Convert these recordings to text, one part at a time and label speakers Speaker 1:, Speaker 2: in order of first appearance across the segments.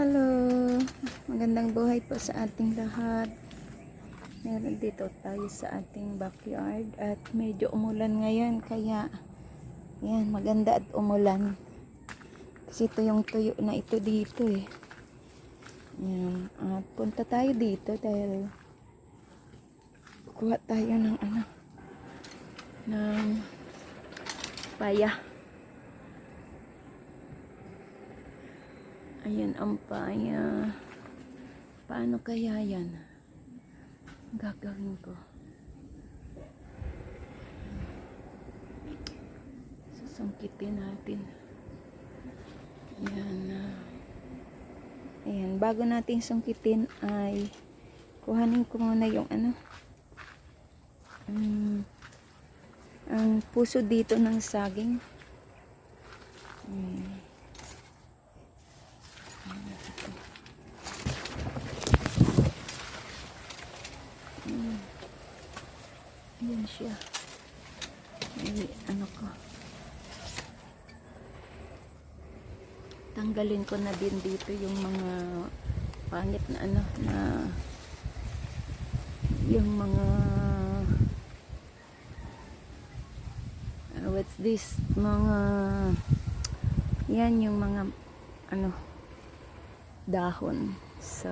Speaker 1: Hello! Magandang buhay po sa ating lahat. Meron dito tayo sa ating backyard at medyo umulan ngayon kaya yan maganda at umulan. Kasi ito yung tuyo na ito dito eh. Yan. At punta tayo dito dahil kuha tayo ng ano ng paya. Ayan ang paya. Paano kaya yan? Gagawin ko. Susungkitin natin. Ayan. Ayan. Bago natin sungkitin ay kuhanin ko muna yung ano. Mm, ang puso dito ng saging. Ayan. Mm. Ayan siya. Ay, ano ko. Tanggalin ko na din dito yung mga pangit na ano na yung mga uh, what's this mga yan yung mga ano dahon. So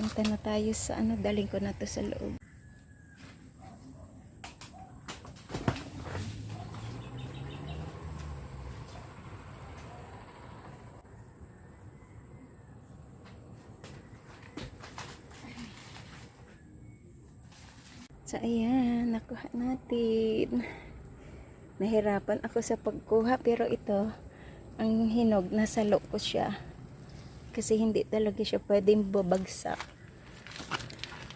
Speaker 1: punta na tayo sa ano, daling ko na to sa loob. So, ayan, nakuha natin. Nahirapan ako sa pagkuha, pero ito, ang hinog, nasa loob ko siya. Kasi hindi talaga siya pwedeng babagsak.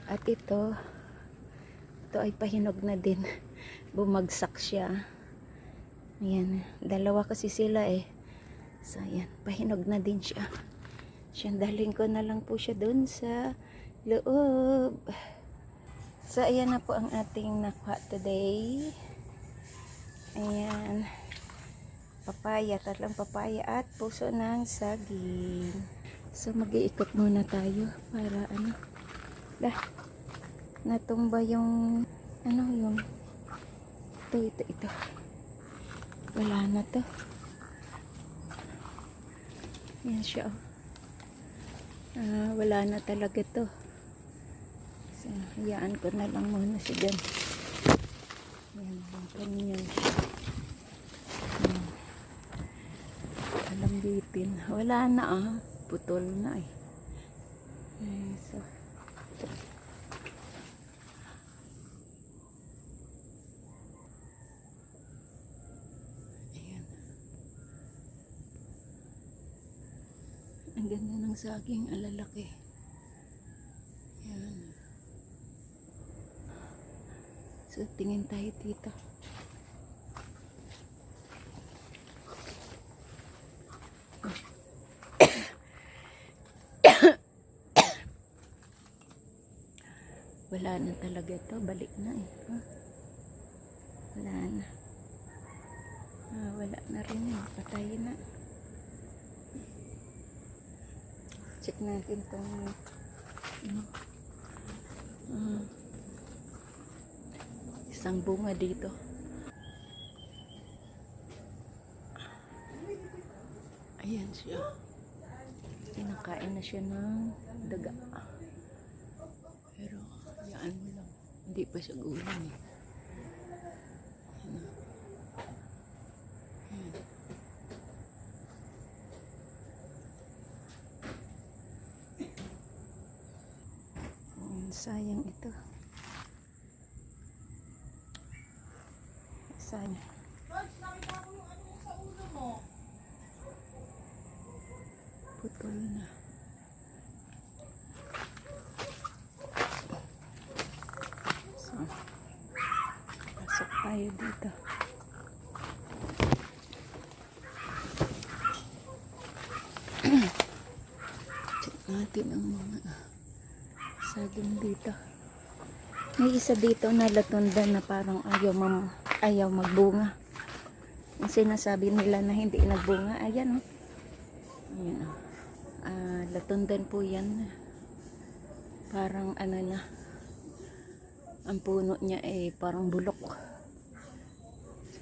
Speaker 1: At ito, ito ay pahinog na din. Bumagsak siya. Ayan, dalawa kasi sila eh. So, ayan, pahinog na din siya. Dalhin ko na lang po siya dun sa loob. So, ayan na po ang ating nakuha today. Ayan. Papaya, tatlong papaya at puso ng saging. So, mag-iikot muna tayo para ano. Dah, natumba yung, ano yung, ito, ito, ito. Wala na to. Yan siya, oh. Ah, wala na talaga to. So, hayaan ko na lang muna si Jan. Yan, yung kanyan siya. Hmm. Alambitin. Wala na ah. Putol na eh. Ay, so. Ayan. Ang ganda ng saging, alalaki. Yan. So, tingin tayo dito. Wala na talaga ito. Balik na eh. Ah. Wala na. Ah, wala na rin eh. Patay na. Check natin itong ano. Ah. Isang bunga dito. Ayan siya. Kinakain na siya ng daga. Pero, yaan mo lang. Hindi pa siya gulang eh. Ayan. Ayan. Ayan, sayang ito. Sayang. Putol na. So, pasok tayo dito. Check natin ang mga saging dito. May isa dito na latundan na parang ayaw, mam, ayaw magbunga. Ang sinasabi nila na hindi nagbunga. Ayan oh. Ayan oh. Ah, latundan po yan. Parang ano na. Ang puno niya eh parang bulok.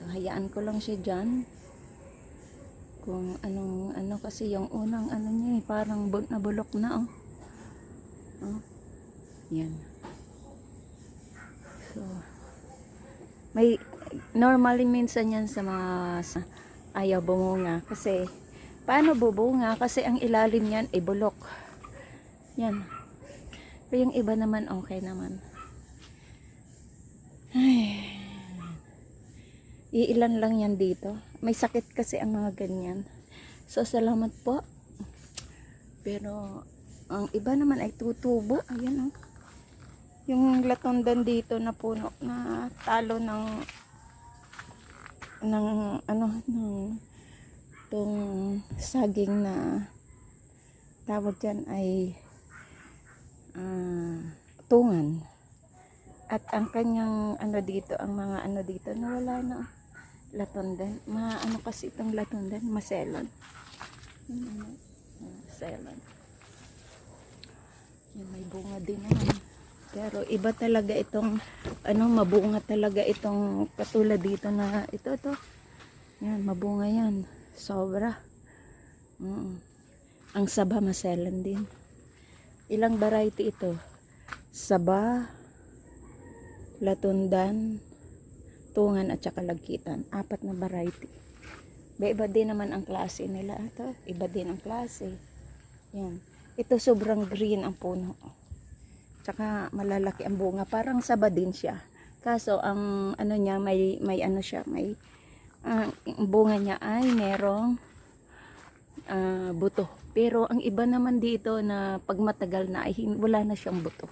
Speaker 1: So hayaan ko lang siya dyan. Kung anong ano kasi yung unang ano niya eh parang bu- nabulok na oh. Oh. Yan. So, may normally minsan yan sa mga sa- ayaw bumunga kasi paano bubunga kasi ang ilalim niyan ay bulok. Yan. Pero yung iba naman okay naman. Iilan lang yan dito. May sakit kasi ang mga ganyan. So, salamat po. Pero, ang iba naman ay tutubo. Ayan oh. Yung latundan dito na puno na talo ng ng ano ng tong saging na tawag dyan ay ah, tungan at ang kanyang ano dito ang mga ano dito nawala na latundan ma ano kasi itong latundan maselon ano, ah, maselon yan may bunga din naman pero iba talaga itong ano mabunga talaga itong katulad dito na ito to. Yan mabunga yan. Sobra. Mm. Ang saba maselan din. Ilang variety ito? Saba, latundan, tungan at saka lagkitan. Apat na variety. Iba din naman ang klase nila. Ito, iba din ang klase. Yan. Ito sobrang green ang puno. Tsaka malalaki ang bunga. Parang saba din siya. Kaso ang ano niya may may ano siya, may ang bunga niya ay merong ah, buto. Pero ang iba naman dito na pag matagal na ay wala na siyang buto.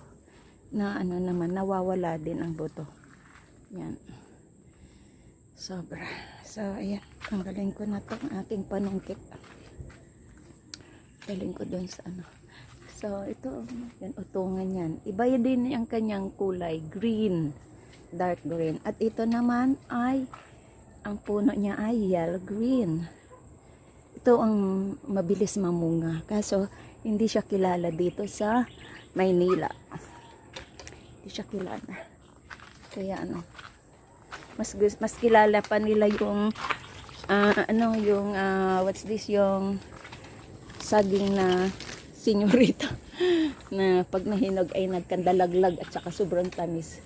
Speaker 1: Na ano naman nawawala din ang buto. Yan. Sobra. So ayan, tanggalin ko na 'tong aking panungkit. Galing ko doon sa ano. So ito, yan utungan yan. Iba din ang kanyang kulay, green, dark green. At ito naman ay ang puno niya ay yellow green. Ito ang mabilis mamunga. Kaso, hindi siya kilala dito sa Maynila. Hindi siya kilala. Kaya ano, mas mas kilala pa nila yung ah, ano yung ah, what's this yung saging na senyorita na pag nahinog ay nagkandalaglag at saka sobrang tamis.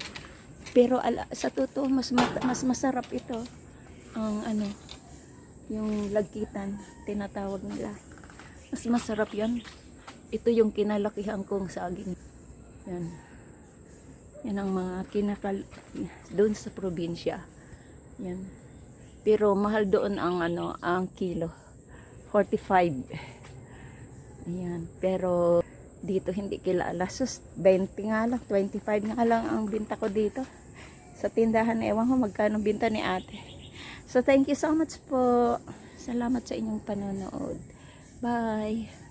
Speaker 1: Pero ala, sa totoo mas ma- mas masarap ito ang ano yung lagkitan tinatawag nila. Mas masarap 'yan. Ito yung kinalakihan kong saging. Yan. Yan ang mga kinakal doon sa probinsya. Yan. Pero mahal doon ang ano, ang kilo. 45. Ayan. Pero dito hindi kilala. Sus, 20 nga lang, 25 nga lang ang binta ko dito. Sa tindahan, ewan ko magkano binta ni ate. So, thank you so much po. Salamat sa inyong panonood. Bye.